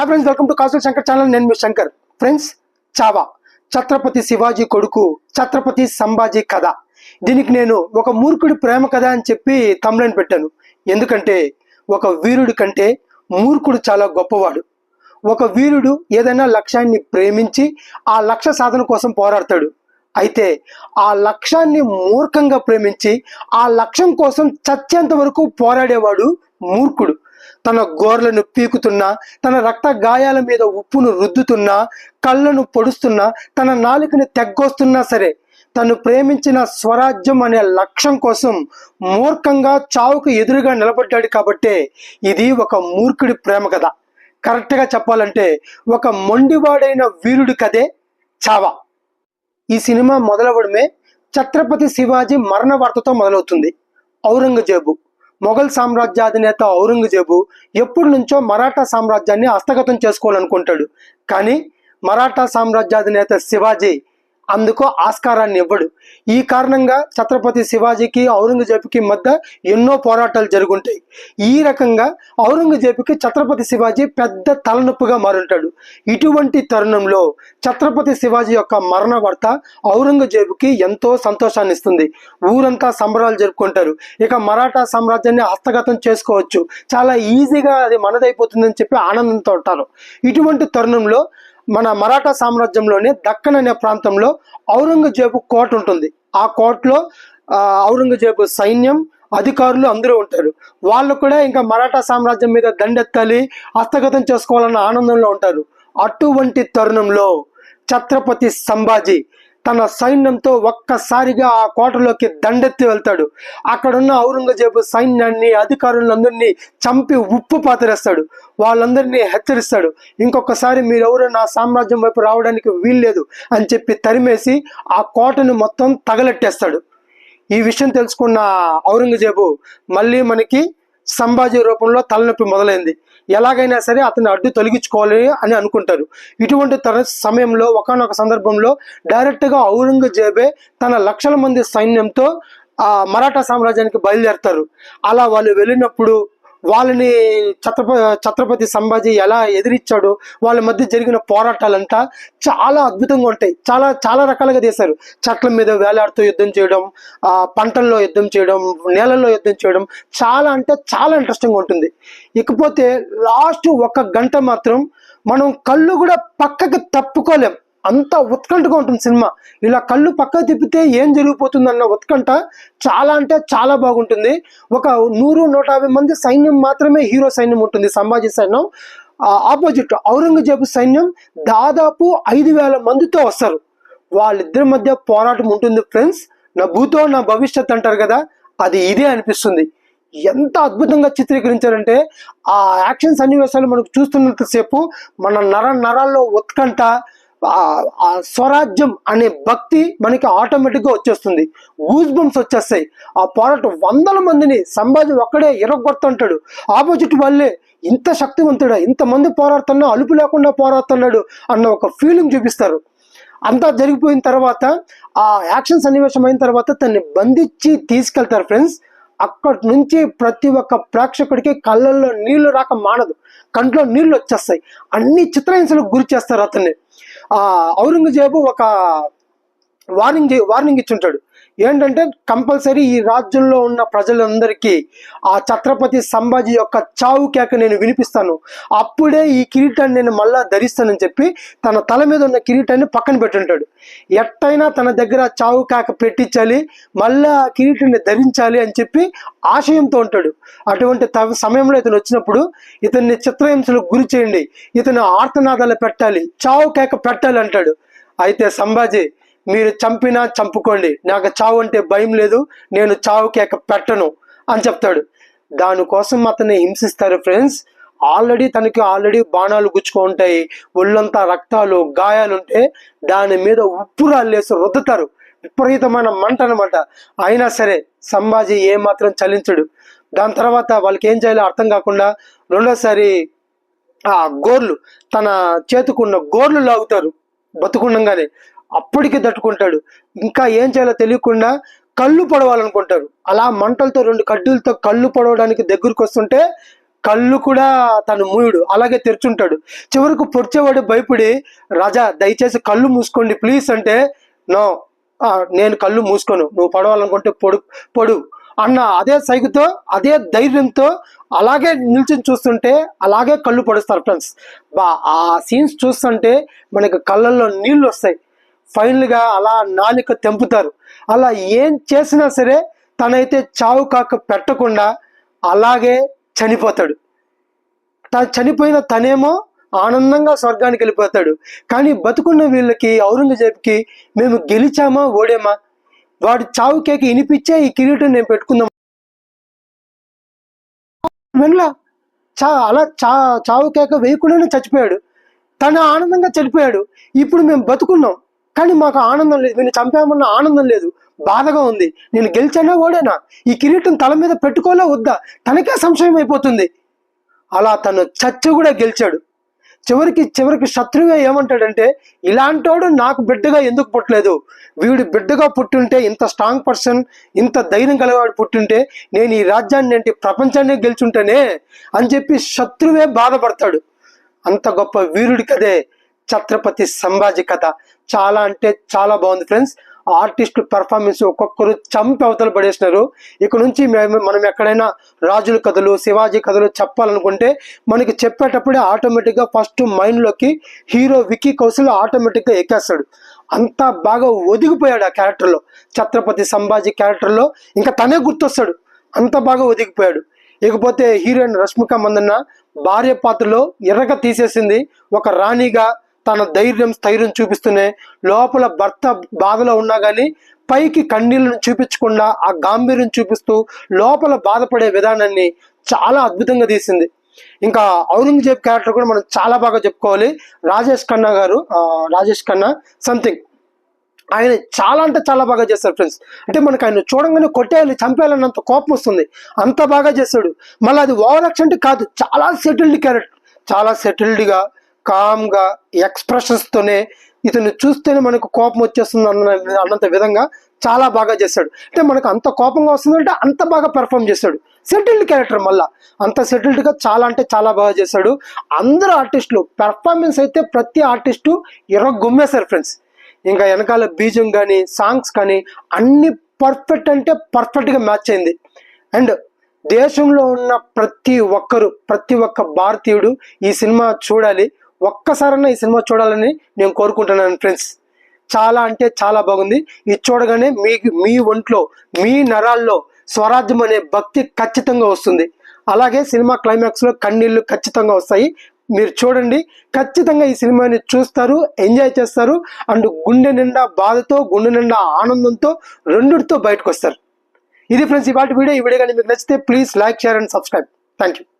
Hi friends welcome to కాసుల Shankar channel నేను మీ Shankar. Friends Chhaava. Chhatrapati Shivaji కొడుకు ఛత్రపతి సంభాజీ కథ. దీనికి నేను ఒక మూర్ఖుడి ప్రేమ కథ అని చెప్పి తమ్లైన్ పెట్టాను. ఎందుకంటే ఒక వీరుడి కంటే మూర్ఖుడు చాలా గొప్పవాడు. ఒక వీరుడు ఏదైనా లక్ష్యాన్ని ప్రేమించి ఆ లక్ష్య సాధన కోసం పోరాడతాడు. అయితే ఆ లక్ష్యాన్ని మూర్ఖంగా ప్రేమించి ఆ లక్ష్యం కోసం చచ్చేంత వరకు పోరాడేవాడు మూర్ఖుడు. తన గోర్లను పీకుతున్నా తన రక్త గాయాల మీద ఉప్పును రుద్దుతున్నా కళ్ళను పొడుస్తున్నా తన నాలుకని తెగ్గొస్తున్నా సరే తను ప్రేమించిన స్వరాజ్యం అనే లక్ష్యం కోసం మూర్ఖంగా చావుకు ఎదురుగా నిలబడ్డాడు కాబట్టే ఇది ఒక మూర్ఖుడి ప్రేమ కథ. కరెక్ట్గా చెప్పాలంటే ఒక మొండివాడైన వీరుడి కథే చావా. ఈ సినిమా మొదలవడమే ఛత్రపతి శివాజీ మరణ వార్తతో మొదలవుతుంది. ఔరంగజేబు మొఘల్ సామ్రాజ్యాధినేత ఔరంగజేబు ఎప్పటి నుంచో మరాఠా సామ్రాజ్యాన్ని హస్తగతం చేసుకోవాలనుకుంటాడు. కానీ మరాఠా సామ్రాజ్యాధినేత శివాజీ అందుకు ఆస్కారాన్ని ఇవ్వడు ఈ కారణంగా ఛత్రపతి శివాజీకి ఔరంగజేబుకి మధ్య ఎన్నో పోరాటాలు జరుగుంటాయి. ఈ రకంగా ఔరంగజేబుకి ఛత్రపతి శివాజీ పెద్ద తలనొప్పిగా మారుంటాడు. ఇటువంటి తరుణంలో ఛత్రపతి శివాజీ యొక్క మరణ వార్త ఔరంగజేబుకి ఎంతో సంతోషాన్ని ఇస్తుంది ఊరంతా సంబరాలు జరుపుకుంటారు. ఇక మరాఠా సామ్రాజ్యాన్ని హస్తగతం చేసుకోవచ్చు. చాలా ఈజీగా అది మనదైపోతుందని చెప్పి ఆనందంతో ఉంటారు. ఇటువంటి తరుణంలో మన మరాఠా సామ్రాజ్యంలోనే దక్కన్ అనే ప్రాంతంలో ఔరంగజేబు కోట ఉంటుంది. ఆ కోటలో ఔరంగజేబు సైన్యం అధికారులు అందరూ ఉంటారు. వాళ్ళు కూడా ఇంకా మరాఠా సామ్రాజ్యం మీద దండెత్తాలి హస్తగతం చేసుకోవాలన్న ఆనందంలో ఉంటారు. అటువంటి తరుణంలో ఛత్రపతి సంభాజీ తన సైన్యంతో ఒక్కసారిగా ఆ కోటలోకి దండెత్తి వెళ్తాడు. అక్కడున్న ఔరంగజేబు సైన్యాన్ని అధికారులందరినీ చంపి ఉప్పు పాతరేస్తాడు. వాళ్ళందరినీ హెచ్చరిస్తాడు. ఇంకొకసారి మీరెవరు నా సామ్రాజ్యం వైపు రావడానికి వీల్లేదు అని చెప్పి తరిమేసి ఆ కోటను మొత్తం తగలెట్టేస్తాడు. ఈ విషయం తెలుసుకున్న ఔరంగజేబు మళ్ళీ మనకి సంభాజీ రూపంలో తలనొప్పి మొదలైంది. ఎలాగైనా సరే అతన్ని అడ్డు తొలగించుకోవాలి అని అనుకుంటారు. ఇటువంటి తర సమయంలో ఒకనొక సందర్భంలో డైరెక్ట్గా ఔరంగజేబే తన లక్షల మంది సైన్యంతో ఆ మరాఠా సామ్రాజ్యానికి బయలుదేరతారు. అలా వాళ్ళు వెళ్ళినప్పుడు వాళ్ళని ఛత్రప ఛత్రపతి సంభాజీ ఎలా ఎదిరించాడు వాళ్ళ మధ్య జరిగిన పోరాటాలంతా చాలా అద్భుతంగా ఉంటాయి. చాలా చాలా రకాలుగా చేశారు. చెట్ల మీద వేలాడుతూ యుద్ధం చేయడం పంటల్లో యుద్ధం చేయడం నేలల్లో యుద్ధం చేయడం చాలా అంటే చాలా ఇంట్రెస్టింగ్ ఉంటుంది. ఇకపోతే లాస్ట్ ఒక గంట మాత్రం మనం కళ్ళు కూడా పక్కకి తప్పుకోలేం. అంత ఉత్కంఠగా ఉంటుంది సినిమా. ఇలా కళ్ళు పక్క తిప్పితే ఏం జరిగిపోతుందన్న ఉత్కంఠ చాలా అంటే చాలా బాగుంటుంది. ఒక నూరు నూట యాభై మంది సైన్యం మాత్రమే హీరో సైన్యం ఉంటుంది సంభాజీ సైన్యం. ఆపోజిట్ ఔరంగజేబు సైన్యం దాదాపు ఐదు వేల మందితో వస్తారు. వాళ్ళిద్దరి మధ్య పోరాటం ఉంటుంది ఫ్రెండ్స్. నా భూతో నా భవిష్యత్ అంటారు కదా అది ఇదే అనిపిస్తుంది. ఎంత అద్భుతంగా చిత్రీకరించారంటే ఆ యాక్షన్ సన్నివేశాలు మనకు చూస్తున్నంతసేపు మన నర నరాల్లో ఉత్కంఠ స్వరాజ్యం అనే భక్తి మనకి ఆటోమేటిక్గా వచ్చేస్తుంది. గూస్ బంప్స్ వచ్చేస్తాయి. ఆ పోరాటం వందల మందిని సంభాజీ ఒక్కడే ఇరగొడుతుంటాడు. ఆపోజిట్ వాళ్ళే ఇంత శక్తివంతుడా ఇంతమంది పోరాడుతున్నా అలుపు లేకుండా పోరాడుతున్నాడు అన్న ఒక ఫీలింగ్ చూపిస్తారు. అంతా జరిగిపోయిన తర్వాత ఆ యాక్షన్ సన్నివేశం అయిన తర్వాత తన్ని బంధించి తీసుకెళ్తారు ఫ్రెండ్స్. అక్కడి నుంచి ప్రతి ఒక్క ప్రేక్షకుడికి కళ్ళల్లో నీళ్ళు రాక మానదు. కంట్లో నీళ్ళు వచ్చేస్తాయి. అన్ని చిత్రహింసలకు గురి చేస్తారు అతన్ని. ఔరంగజేబు ఒక వార్నింగ్ వార్నింగ్ ఇచ్చుంటాడు. ఏంటంటే కంపల్సరీ ఈ రాజ్యంలో ఉన్న ప్రజలందరికీ ఆ ఛత్రపతి సంభాజీ యొక్క చావు కేక నేను వినిపిస్తాను. అప్పుడే ఈ కిరీటాన్ని నేను మళ్ళా ధరిస్తానని చెప్పి తన తల మీద ఉన్న కిరీటాన్ని పక్కన పెట్టుంటాడు. ఎట్టయినా తన దగ్గర చావు కేక పెట్టించాలి మళ్ళా ఆ కిరీటాన్ని ధరించాలి అని చెప్పి ఆశయంతో ఉంటాడు. అటువంటి త- సమయంలో ఇతను వచ్చినప్పుడు ఇతన్ని చిత్రహింసలకు గురి చేయండి ఇతను ఆర్తనాదాలు పెట్టాలి చావు కేక పెట్టాలి అంటాడు. అయితే సంభాజీ మీరు చంపినా చంపుకోండి. నాకు చావు అంటే భయం లేదు. నేను చావుకేక పెట్టను అని చెప్తాడు. దానికోసం అతన్ని హింసిస్తారు ఫ్రెండ్స్. ఆల్రెడీ తనకి ఆల్రెడీ బాణాలు గుచ్చుకుంటాయి ఒళ్ళంతా రక్తాలు గాయాలు ఉంటే దాని మీద ఉప్పు రాళ్ళేసి రుద్దుతారు. విపరీతమైన మంట అనమాట అయినా సరే సంభాజీ ఏమాత్రం చలించడు. దాని తర్వాత వాళ్ళకి ఏం చేయాలో అర్థం కాకుండా రెండోసారి ఆ గోర్లు తన చేతుకున్న గోర్లు లాగుతారు బతుకుండగానే. అప్పటికి తట్టుకుంటాడు. ఇంకా ఏం చేయాలో తెలియకుండా కళ్ళు పొడవాలనుకుంటాడు. అలా మంటలతో రెండు కడ్డీలతో కళ్ళు పొడవడానికి దగ్గరికి వస్తుంటే కళ్ళు కూడా తను మూయుడు. అలాగే తెరుచుంటాడు. చివరకు పొడిచేవాడు భయపడి రాజా దయచేసి కళ్ళు మూసుకోండి ప్లీజ్ అంటే నో నేను కళ్ళు మూసుకోను. నువ్వు పడవాలనుకుంటే పొడు పొడు అన్న అదే సైగుతో అదే ధైర్యంతో అలాగే నిల్చుని చూస్తుంటే అలాగే కళ్ళు పడుస్తారు ఫ్రెండ్స్. బా ఆ సీన్స్ చూస్తుంటే మనకి కళ్ళల్లో నీళ్ళు వస్తాయి. ఫైనల్గా అలా నాలిక తెంపుతారు. అలా ఏం చేసినా సరే తనైతే చావు కాక పెట్టకుండా అలాగే చనిపోతాడు. తను చనిపోయిన తనేమో ఆనందంగా స్వర్గానికి వెళ్ళిపోతాడు. కానీ బతుకున్న వీళ్ళకి ఔరంగజేబ్కి మేము గెలిచామా ఓడేమా? వాడి చావు కేక ఇనిపించే ఈ కిరీటం నేను పెట్టుకుందాం. వినలా? చా అలా చా చావు కేక వేయకుండానే చచ్చిపోయాడు. తను ఆనందంగా చనిపోయాడు. ఇప్పుడు మేము బతుకున్నాం. కానీ మాకు ఆనందం లేదు. నేను చంపామన్న ఆనందం లేదు. బాధగా ఉంది. నేను గెలిచానా ఓడేనా? ఈ కిరీటం తల మీద పెట్టుకోలే వద్దా? తనకే సంశయం అయిపోతుంది. అలా తను చచ్చి కూడా గెలిచాడు. చివరికి చివరికి శత్రువుగా ఏమంటాడంటే ఇలాంటోడు నాకు బిడ్డగా ఎందుకు పుట్టలేదు? వీడు బిడ్డగా పుట్టుంటే ఇంత స్ట్రాంగ్ పర్సన్ ఇంత ధైర్యం కలిగేవాడు పుట్టుంటే నేను ఈ రాజ్యాన్ని ఏంటి ప్రపంచాన్ని గెలుచుంటేనే? అని చెప్పి శత్రువే బాధపడతాడు. అంత గొప్ప వీరుడి కదే ఛత్రపతి సంభాజీ కథ. చాలా అంటే చాలా బాగుంది ఫ్రెండ్స్. ఆర్టిస్టులు పెర్ఫార్మెన్స్ ఒక్కొక్కరు చంపి అవతల పడేసినారు. ఇక్కడ నుంచి మేము- మనం ఎక్కడైనా రాజుల కథలు శివాజీ కథలు చెప్పాలనుకుంటే మనకి చెప్పేటప్పుడే ఆటోమేటిక్గా ఫస్ట్ మైండ్లోకి హీరో విక్కీ కౌశల్ ఆటోమేటిక్గా ఎక్కేస్తాడు. అంత బాగా ఒదిగిపోయాడు ఆ క్యారెక్టర్లో. ఛత్రపతి సంభాజీ క్యారెక్టర్లో ఇంకా తనే గుర్తొస్తాడు. అంత బాగా ఒదిగిపోయాడు. ఇకపోతే హీరోయిన్ రష్మిక మందన్న భార్య పాత్రలో ఎర్రగా తీసేసింది ఒక రాణిగా తన ధైర్యం స్థైర్యం చూపిస్తూనే లోపల భర్త బాధలో ఉన్నా కానీ పైకి కన్నీళ్ళను చూపించకుండా ఆ గాంభీర్యం చూపిస్తూ లోపల బాధపడే విధానాన్ని చాలా అద్భుతంగా తీసింది. ఇంకా ఔరంగజేబ్ క్యారెక్టర్ కూడా మనం చాలా బాగా చెప్పుకోవాలి. రాజేష్ ఖన్నా గారు రాజేష్ ఖన్నా సంథింగ్ ఆయన చాలా అంటే చాలా బాగా చేశారు ఫ్రెండ్స్ అంటే మనకు ఆయన చూడంగానే కొట్టేయాలి చంపేయాలన్నంత కోపం వస్తుంది. అంత బాగా చేస్తాడు మళ్ళీ అది ఓవర్ యాక్షన్ అంటే కాదు చాలా సెటిల్డ్ క్యారెక్టర్ చాలా సెటిల్డ్గా కామ్గా ఎక్స్ప్రెషన్స్తోనే ఇతను చూస్తేనే మనకు కోపం వచ్చేస్తుంది అన్న అన్నంత విధంగా చాలా బాగా చేస్తాడు. అంటే మనకు అంత కోపంగా వస్తుందంటే అంత బాగా పెర్ఫామ్ చేస్తాడు. సెటిల్డ్ క్యారెక్టర్ మళ్ళా. అంత సెటిల్డ్గా చాలా అంటే చాలా బాగా చేస్తాడు. అందరు ఆర్టిస్టులు పెర్ఫార్మెన్స్ అయితే ప్రతి ఆర్టిస్టు ఇరవై గుమ్మేశారు ఫ్రెండ్స్. ఇంకా వెనకాల బీజం కానీ సాంగ్స్ కానీ అన్ని పర్ఫెక్ట్ అంటే పర్ఫెక్ట్గా మ్యాచ్ అయింది. అండ్ దేశంలో ఉన్న ప్రతి ఒక్కరు ప్రతి ఒక్క భారతీయుడు ఈ సినిమా చూడాలి. ఒక్కసారన్నా ఈ సినిమా చూడాలని నేను కోరుకుంటున్నాను ఫ్రెండ్స్. చాలా అంటే చాలా బాగుంది. ఇది చూడగానే మీ మీ ఒంట్లో మీ నరాల్లో స్వరాజ్యం అనే భక్తి ఖచ్చితంగా వస్తుంది. అలాగే సినిమా క్లైమాక్స్లో కన్నీళ్ళు కన్నీళ్ళు ఖచ్చితంగా వస్తాయి. మీరు చూడండి. ఖచ్చితంగా ఈ సినిమాని చూస్తారు ఎంజాయ్ చేస్తారు. అండ్ గుండె నిండా బాధతో గుండె నిండా ఆనందంతో రెండుతో బయటకు వస్తారు. ఇది ఫ్రెండ్స్ ఇవాటి వీడియో. ఈ వీడియో కానీ మీకు నచ్చితే please like share and subscribe. Thank you